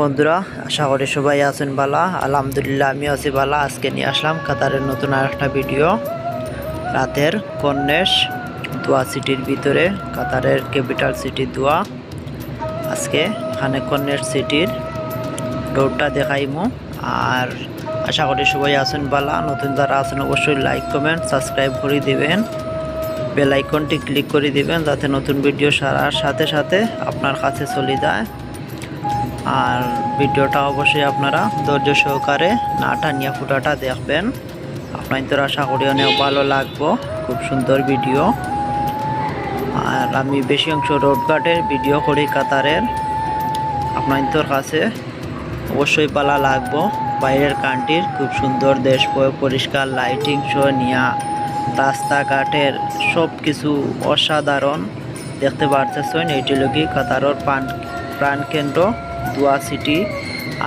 বন্ধুরা, আশা করি সবাই আছেন বালা আলহামদুলিল্লাহ আমি আছি বালা আজকে নিয়ে আসলাম কাতারের নতুন আর একটা ভিডিও। রাতের কন্যাস দোয়া সিটির ভিতরে, কাতারের ক্যাপিটাল সিটি দোয়া। আজকে এখানে কন্যাস সিটির রোডটা দেখাইমু। আর আশা করি সবাই আছেন বালা নতুন যারা আছেন, অবশ্যই লাইক, কমেন্ট, সাবস্ক্রাইব করে দিবেন। বেল আইকনটি ক্লিক করে দিবেন, যাতে নতুন ভিডিও সারার সাথে সাথে আপনার কাছে চলে যায়। আর ভিডিওটা অবশ্যই আপনারা ধৈর্য সহকারে নাটা নিয়ে ফুটাটা দেখবেন। আপনার তো আশা করি অনেক ভালো লাগবো, খুব সুন্দর ভিডিও। আর আমি বেশি অংশ রোড গার্ডের ভিডিও করি কাতারের। আপনার তোর কাছে অবশ্যই পালা লাগবো। বাইরের কান্ট্রির খুব সুন্দর দেশ, পরিষ্কার লাইটিং শো নিয়া রাস্তাঘাটের সব কিছু অসাধারণ। দেখতে পারতেছেন এইটি লগি কাতারর প্রাণ প্রাণকেন্দ্র। দুয়া সিটি।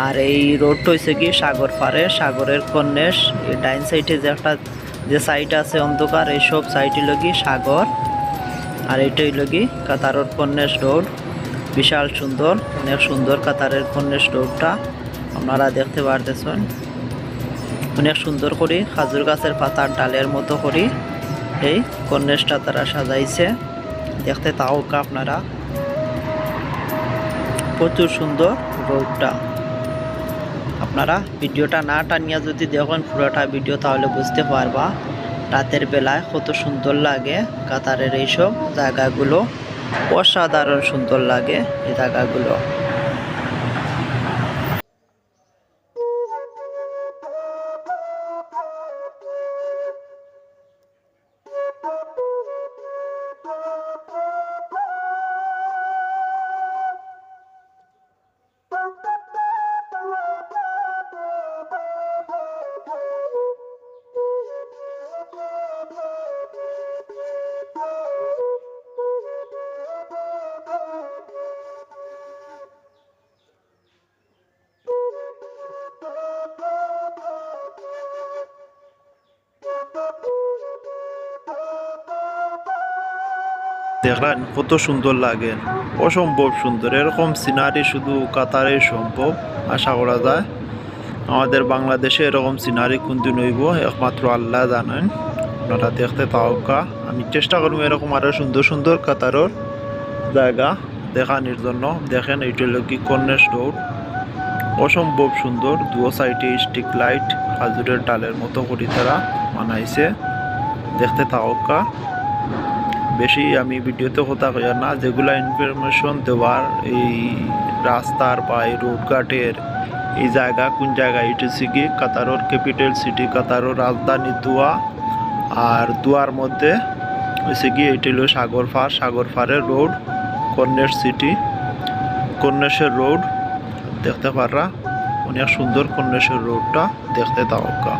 আর এই রোডটা হয়েছে কি সাগর পারে সাগরের কন্যাস এই ডাইন সাইডে যে একটা যে সাইড আছে অন্ধকার, এই সব সাইডে লগি সাগর। আর এইটা হইল লগি কাতারর কন্যাস রোড। বিশাল সুন্দর, অনেক সুন্দর কাতারের কন্যাস রোডটা। আপনারা দেখতে পারতেছেন। অনেক সুন্দর করি, খাজুর গাছের পাতার ডালের মতো করি। এই কন্যাসটা তারা সাজাইছে। দেখতে তাও আপনারা। প্রচুর সুন্দর রোডটা আপনারা ভিডিওটা না টানিয়া যদি দেখেন পুরোটা ভিডিও, তাহলে বুঝতে পারবা রাতের বেলায় কত সুন্দর লাগে কাতারের এইসব জায়গাগুলো। অসাধারণ সুন্দর লাগে এই জায়গাগুলো। দেখলেন কত সুন্দর লাগে। অসম্ভব সুন্দর। এরকম সিনারি শুধু কাতারে সম্ভব, আশা করা যায়। আমাদের বাংলাদেশে এরকম সিনারি কোনদিন হইব, একমাত্র আল্লাহ জানেন। আপনারা দেখতে তাওকা। আমি চেষ্টা করব এরকম আরও সুন্দর সুন্দর কাতারর জায়গা দেখানোর জন্য। দেখেন এইটা হলো কি কন্যাস রোড। অসম্ভব সুন্দর। দুও সাইডে স্টিক লাইট খাজুরের ডালের মতো করে তারা বানাইছে। দেখতে তাওকা। বেশি আমি ভিডিওতে কথা কইয়া না, যেগুলা ইনফরমেশন দেওয়ার এই রাস্তার বা এই রোডঘাটের এই জায়গা, কোন জায়গা, এটা কি কাতারোর ক্যাপিটাল সিটি কাতারোর রাজধানী দুয়া। আর দুয়ার মধ্যে হয়েছে কি, এটি হলো সাগর ফার, সাগর ফারের রোড কন্যাস সিটি কন্যাসের রোড দেখতে পাররা, অনেক সুন্দর কন্যাসের রোডটা দেখতে তাওকা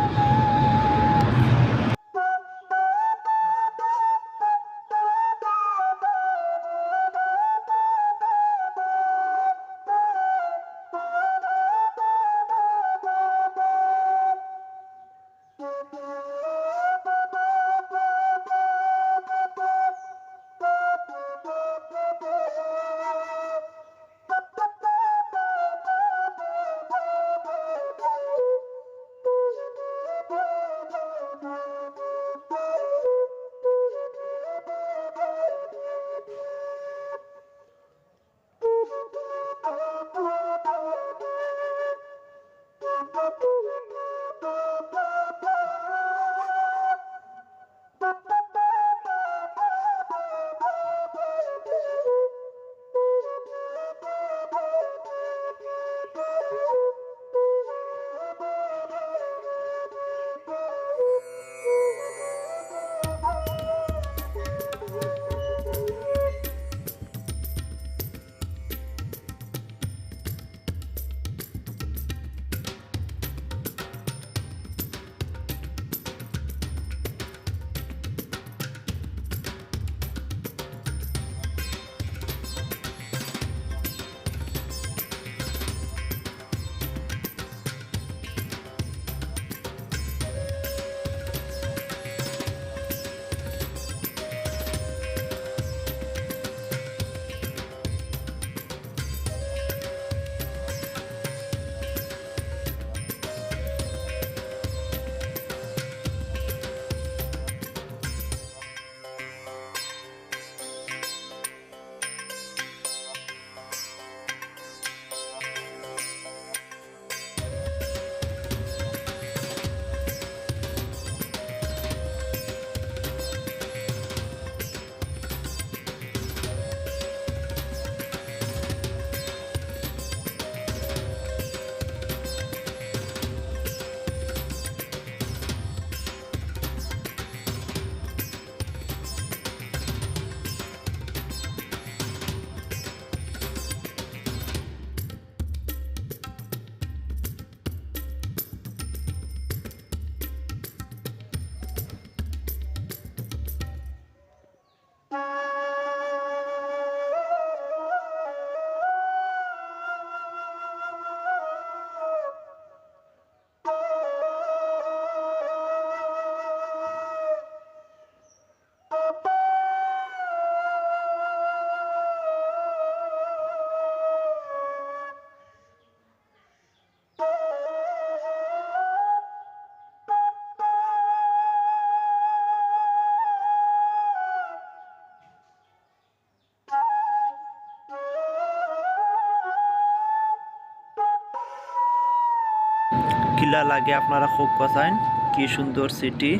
কিলা লাগে আপনারা খুব কথাইন কি সুন্দর সিটি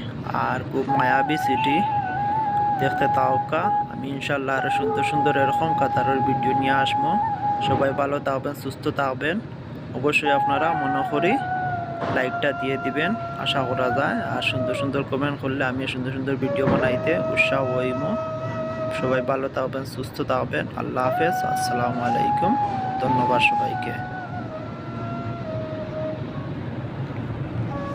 আর খুব মায়াবী সিটি দেখতে তাওকা। আমি ইনশাল্লাহ আরও সুন্দর সুন্দর এরকম কাতারের ভিডিও নিয়ে আসব। সবাই ভালো থাকবেন, সুস্থ থাকবেন। অবশ্যই আপনারা মনে করি লাইকটা দিয়ে দিবেন। আশা করা যায়। আর সুন্দর সুন্দর কমেন্ট করলে আমি সুন্দর সুন্দর ভিডিও বানাইতে উৎসাহ হইমো। সবাই ভালো থাকবেন, সুস্থ থাকবেন। আল্লাহ হাফেজ। আসসালামু আলাইকুম। ধন্যবাদ সবাইকে।